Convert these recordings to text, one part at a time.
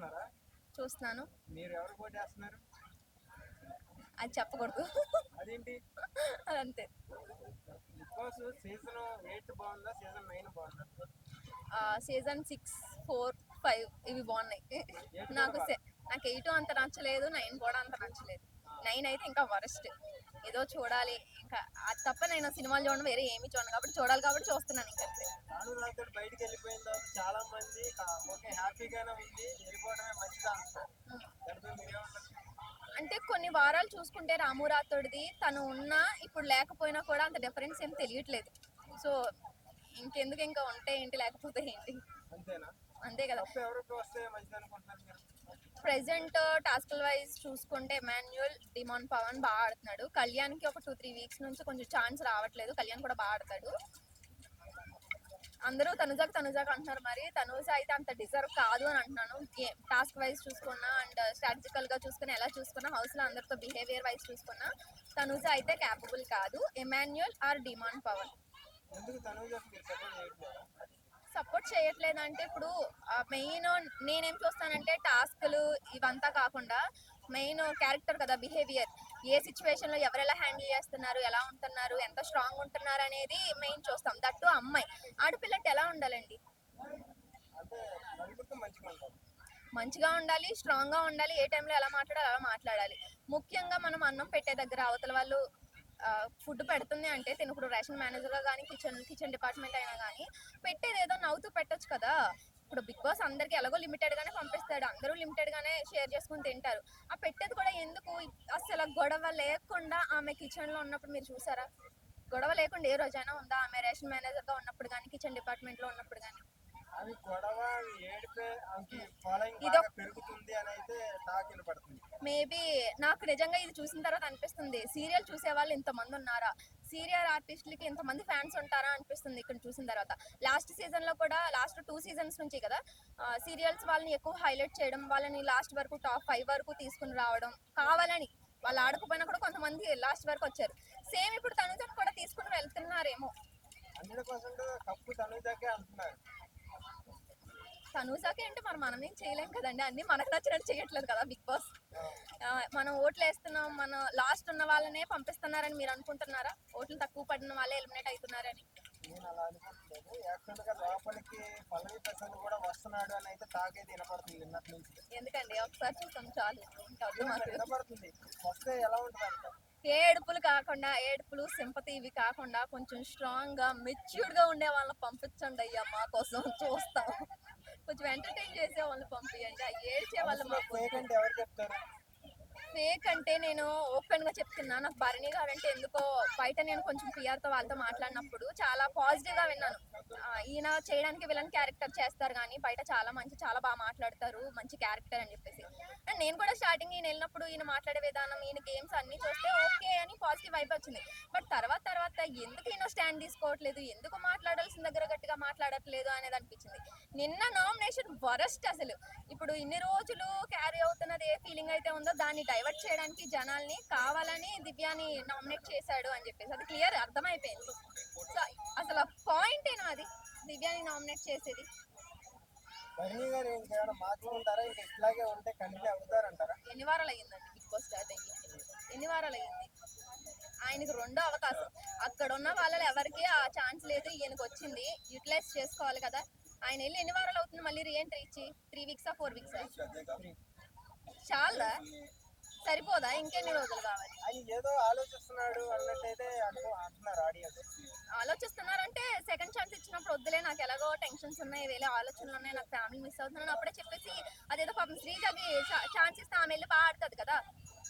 చూస్తున్నారా? చూస్తున్నాను మీరు ఎవరు పోటీ చేస్తున్నారు? అది చెప్పకూడదు. అదేంటి? బిగ్ బాస్ సీజన్ ఎయిట్ బాగుందా సీజన్ నైన్ బాగుందా? సీజన్ సిక్స్ ఫోర్ ఫైవ్ ఇవి బాగున్నాయి. నాకు నాకు ఎయిట్ అంత నచ్చలేదు నైన్ కూడా అంత నచ్చలేదు. నైన్ అయితే ఇంకా వరస్ట్. ఏదో చూడాలి. ఇంకా అది తప్ప నేను సినిమాలు చూడడం వేరే ఏమి చూడను. కాబట్టి చూడాలి కాబట్టి చూస్తున్నాను ఇంకా అంతే. రాను రాత్రి బయటికి వెళ్ళిపోయిన తర్వాత చాలా మంది కా- ఓకే హ్యాపీగానే ఉంది. వెళ్ళిపోవడమే మంచిదా? అంటారు దానిపై మీరేమంటారు అంటే కొన్ని వారాలు చూసుకుంటే రాము రాథోడ్ది తను ఉన్నా ఇప్పుడు లేకపోయినా కూడా అంత డిఫరెన్స్ ఏం తెలియట్లేదు. సో ఇంకెందుకు ఇంకా ఉంటే ఏంటి లేకపోతే ఏంటి? అంతే కదా. ప్రెసెంట్ uh, టాస్క్ వైజ్ చూసుకుంటే ఎమాన్యుయల్ డిమాన్ పవన్ బాగా ఆడుతున్నాడు. కళ్యాణ్కి ఒక టూ త్రీ వీక్స్ నుంచి కొంచెం ఛాన్స్ రావట్లేదు. కళ్యాణ్ కూడా బాగా ఆడతాడు. అందరూ తనుజాకి తనుజాకి అంటున్నారు మరి. తనుజ అయితే అంత డిజర్వ్ కాదు అని అంటున్నాను. గేమ్ టాస్క్ వైజ్ చూసుకున్నా అండ్ స్ట్రాటజికల్గా uh, చూసుకున్నా ఎలా చూసుకున్నా హౌస్లో అందరితో బిహేవియర్ వైజ్ చూసుకున్నా తనుజ అయితే క్యాపబుల్ కాదు. Emmanuel or demon Pavan support చేయట్లేదంటే ఇప్పుడు మెయిన్ నేనేం చూస్తానంటే టాస్క్లు ఇవంతా కాకుండా మెయిన్ క్యారెక్టర్ కదా బిహేవియర్. ఏ సిచ్యువేషన్లో ఎవరెలా హ్యాండిల్ చేస్తున్నారు ఎలా ఉంటున్నారు ఎంత స్ట్రాంగ్ ఉంటున్నారు అనేది మెయిన్ చూస్తాం. దట్టు అమ్మాయి. ఆడపిల్లంటే ఎలా ఉండాలండి? మంచిగా ఉండాలి స్ట్రాంగ్గా ఉండాలి ఏ టైంలో ఎలా మాట్లాడాలి అలా మాట్లాడాలి. ముఖ్యంగా మనం అన్నం పెట్టే దగ్గర అవతల వాళ్ళు ఫుడ్ పెడుతుంది అంటే తిను ఇప్పుడు రేషన్ మేనేజర్గా కానీ కిచెన్ కిచెన్ డిపార్ట్మెంట్ అయినా కానీ పెట్టేది ఏదో నవ్వుతూ పెట్టొచ్చు కదా. ఇప్పుడు బిగ్ బాస్ అందరికి ఎలాగో లిమిటెడ్ గానే పంపిస్తాడు. అందరూ లిమిటెడ్ గానే షేర్ చేసుకుని తింటారు. ఆ పెట్టేది కూడా ఎందుకు? అసలు గొడవ లేకుండా ఆమె కిచెన్లో ఉన్నప్పుడు మీరు చూసారా? గొడవ లేకుండా ఏ రోజైనా ఉందా? ఆమె రేషన్ మేనేజర్గా ఉన్నప్పుడు కానీ కిచెన్ డిపార్ట్మెంట్లో ఉన్నప్పుడు కానీ అవి గొడవ అవి ఏడిపే ఆమెకి ఫాలోయింగ్ ఇదో- బాగా పెరుగుతుంది అని అయితే టాక్ వినపడుతుంది మేబీ నాకు నిజంగా ఇది చూసిన తర్వాత అనిపిస్తుంది. సీరియల్ చూసే వాళ్ళు ఇంతమంది ఉన్నారా? సీరియల్ ఆర్టిస్టులకి ఇంతమంది ఫ్యాన్స్ ఉంటారా అనిపిస్తుంది ఇక్కడ చూసిన తర్వాత. లాస్ట్ సీజన్లో కూడా లాస్ట్ టూ సీజన్స్ నుంచి కదా సీరియల్స్ వాళ్ళని ఎక్కువ హైలైట్ చేయడం వాళ్ళని లాస్ట్ వరకు టాప్ ఫైవ్ వరకు తీసుకుని రావడం కావాలని వాళ్ళు ఆడకపోయినా కూడా కొంతమంది లాస్ట్ వరకు వచ్చారు. సేమ్ ఇప్పుడు తనుజను కూడా తీసుకుని వెళ్తున్నారేమో. హండ్రెడ్ పర్సెంట్ కప్పు తనుజకే అంటున్నారు. తనూజాకి అంటే మరి మనం ఏం చేయలేం కదండి. అన్ని మనకు నచ్చినట్టు చేయట్లేదు కదా బిగ్ బాస్. మనం ఓట్లు వేస్తున్నాం మన లాస్ట్ ఉన్న వాళ్ళనే పంపిస్తున్నారని మీరు అనుకుంటున్నారా? ఓట్లు తక్కువ పడిన వాళ్ళే ఎలిమినేట్ అవుతున్నారని. నేను అలా అనుకుంటున్నాను యాక్చువల్గా లోపలికి పల్లవి ప్రసాద్ కూడా వస్తున్నాడు అని అయితే టాక్ అయితే వినపడుతుంది నిన్నటి నుంచి. ఎందుకండి? ఒకసారి చూసాం చాలు. ఇంకా వద్దు మాకు వినపడుతుంది. వస్తే ఎలా ఉంటుంది అంట ఏడుపులు కాకుండా ఏడుపులు సింపతి ఇవి కాకుండా కొంచెం స్ట్రాంగ్గా మెచ్యూర్డ్గా ఉండే వాళ్ళని పంపించండి అయ్యా మా కోసం. చూస్తాం. కొంచెం ఎంటర్టైన్ చేసే వాళ్ళని పంపించండి ఆ ఏడ్చే వాళ్ళు మాకు ఫేక్ అంటే ఎవరు చెప్తారు? ఫేక్ అంటే నేను ఓపెన్గా చెప్తున్నా. నాకు భరణి గారు అంటే ఎందుకో బయట నేను కొంచెం పిఆర్తో వాళ్ళతో మాట్లాడినప్పుడు చాలా పాజిటివ్గా విన్నాను. ఈయన చేయడానికి విలన్ క్యారెక్టర్ చేస్తారు కానీ బయట చాలా మంచి చాలా బాగా మాట్లాడతారు. మంచి క్యారెక్టర్ అని చెప్పేసి. అండ్ నేను కూడా స్టార్టింగ్ ఈయన వెళ్ళినప్పుడు ఈయన మాట్లాడే విధానం ఈయన గేమ్స్ అన్ని చూస్తే ఓకే అని పాజిటివ్ వైపు వచ్చింది. బట్ తర్వాత తర్వాత ఎందుకు ఈయన స్టాండ్ తీసుకోవట్లేదు? ఎందుకు మాట్లాడాల్సిన దగ్గర మాట్లాడట్లేదు అనేది అనిపించింది. నిన్న నామినేషన్ వరస్ట్ అసలు. ఇప్పుడు ఇన్ని రోజులు క్యారీ అవుతున్నది ఏ ఫీలింగ్ అయితే ఉందో దాన్ని డైవర్ట్ చేయడానికి జనాల్ని కావాలని దివ్యాని నామినేట్ చేశాడు అని చెప్పేసి. అది క్లియర్ అర్థమైపోయింది. సో అసలు పాయింట్ ఏనా అది? దివ్యాని నామినేట్ చేసేది. భరణి గారు ఇంకేమైనా మార్చుకుంటారా ఇంకా ఇట్లాగే ఉంటే కంటిన్యూ అవుతారంటారా? ఎన్ని వారాలు అయ్యిందండి? బిగ్ బాస్ స్టార్ట్ అయ్యి. ఎన్ని వారాలు అయ్యింది? ఆయనకి రెండో అవకాశం. అక్కడ ఉన్న వాళ్ళలో ఎవరికి ఆ ఛాన్స్ లేదు ఈయనకి వచ్చింది. యూటిలైజ్ చేసుకోవాలి కదా. ఆయన వెళ్ళి ఎన్ని వారాలు అవుతుంది మళ్ళీ రీఎంట్రీ ఇచ్చి? త్రీ వీక్సా ఫోర్ వీక్సా? చాలా సరిపోదా? ఇంకెన్ని రోజులు కావాలి? ఆయన ఏదో ఆలోచిస్తున్నాడు అన్నట్టయితే అంటూ సెకండ్ ఛాన్స్ ఇచ్చినప్పుడు వద్దులే నాకు ఎలాగో టెన్షన్స్ ఉన్నాయి వేరే ఆలోచనలు ఉన్నాయి నాకు ఫ్యామిలీ మిస్ అవుతున్నాను అప్పుడే చెప్పేసి అదేదో పాపం శ్రీజకి ఛాన్స్ ఇస్తే ఆమె వెళ్ళి బాగా ఆడుతుంది కదా.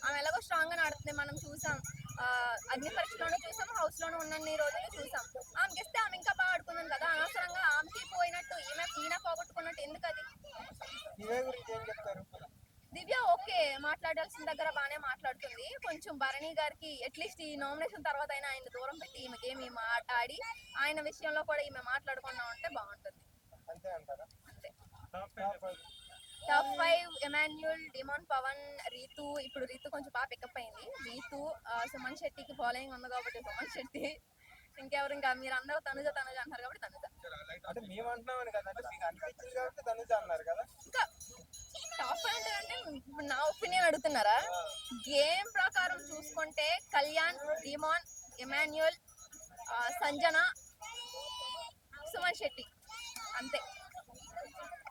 ఆమె ఎలాగో స్ట్రాంగ్గా ఆడుతుంది మనం చూసాం. ఆ, అగ్ని పరీక్షలోనూ చూసాం హౌస్ లోనూ ఉన్నన్ని రోజులు చూసాం. ఆమెకి ఇస్తే ఆమె ఇంకా బాగా ఆడుకున్నాను కదా అనవసరంగా ఆమెకి పోయినట్టు ఈమె ఈయన పోగొట్టుకున్నట్టు ఎందుకు అది దివ్య ఓకే మాట్లాడాల్సిన దగ్గర బాగానే మాట్లాడుతుంది. కొంచెం భరణి గారికి అట్లీస్ట్ ఈ నామినేషన్ తర్వాత అయినా ఆయన దూరం పెట్టి ఈమె గేమ్ ఈమె ఆడి ఆయన విషయంలో కూడా ఈమె మాట్లాడకుండా ఉంటే బాగుంటుంది. అంతే అంటారా? అంతే. ఎమాన్యుల్ డిమాన్ పవన్ రీతు ఇప్పుడు రీతు కొంచెం బాగా పికప్ అయింది. రీతు సుమన్ శెట్టికి ఫాలోయింగ్ ఉంది కాబట్టి సుమన్ శెట్టి ఇంకెవరు ఇంకా? మీరు అందరూ తనుజ తనుజ అంటారు కాబట్టి తనుజ. అంటే మేము అంటున్నామని కదా అంటే మీకు అనిపించింది కాబట్టి తనుజ అన్నారు కదా? ఇంకా ఇప్పుడు నా ఒపీనియన్ అడుగుతున్నారా? గేమ్ ప్రకారం చూసుకుంటే కళ్యాణ్ డిమాన్ ఎమాన్యుయల్ సంజన సుమన్ శెట్టి. అంతే.